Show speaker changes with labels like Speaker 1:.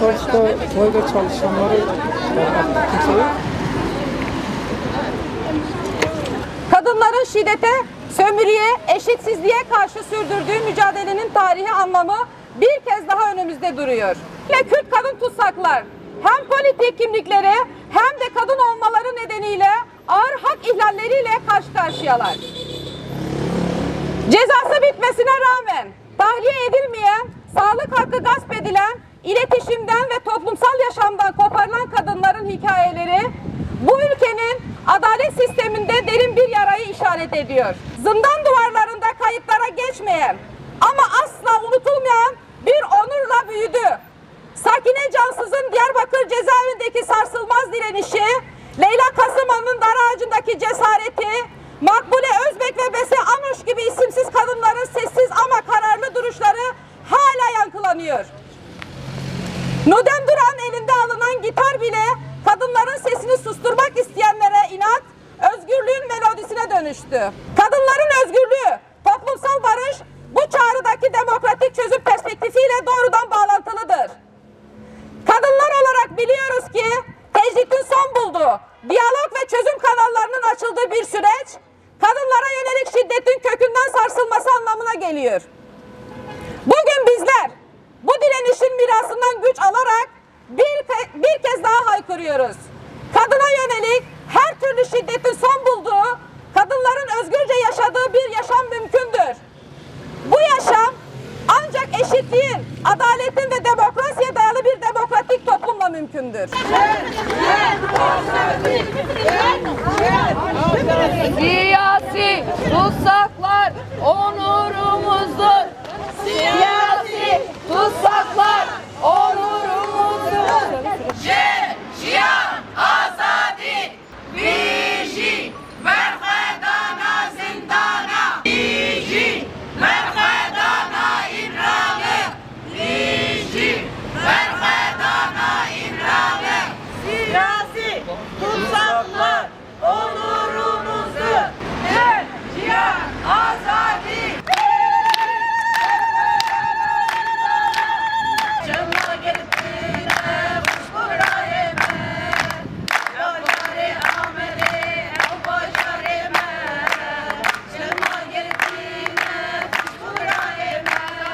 Speaker 1: Tarsus'ta toyda çalışanları yok.
Speaker 2: Kadınların şiddete, sömürüye, eşitsizliğe karşı sürdürdüğü mücadelenin tarihi anlamı bir kez daha önümüzde duruyor. Ve Kürt kadın tutsaklar hem politik kimlikleri hem de kadın olmaları nedeniyle ağır hak ihlalleriyle karşı karşıyalar. Cezası bitmesine rağmen tahliye edilmeyen, hikayeleri bu ülkenin adalet sisteminde derin bir yarayı işaret ediyor. Zindan duvarlarında kayıtlara geçmeyen ama asla unutulmayan bir onurla büyüdü. Sakine Cansız'ın Diyarbakır cezaevindeki sarsılmaz direnişi, Leyla Kasımoğlu'nun dar ağacındaki cesareti, Makbule Özbek ve Bese Anuş gibi isimsiz kadınların sessiz ama kararlı duruşları hala yankılanıyor. Nudem Duran elinde alınan gitar bile kadınların sesini susturmak isteyenlere inat, özgürlüğün melodisine dönüştü. Kadınların özgürlüğü, toplumsal barış bu çağrıdaki demokratik çözüm perspektifiyle doğrudan bağlantılıdır. Kadınlar olarak biliyoruz ki tecritin son bulduğu, diyalog ve çözüm kanallarının açıldığı bir süreç, kadınlara yönelik şiddetin kökünden sarsılması anlamına geliyor. kuruyoruz. Kadına yönelik her türlü şiddetin son bulduğu, kadınların özgürce yaşadığı bir yaşam mümkündür. Bu yaşam ancak eşitliğin, adaletin ve demokrasiye dayalı bir demokratik toplumla mümkündür.
Speaker 3: Siyasi tutsaklar onurum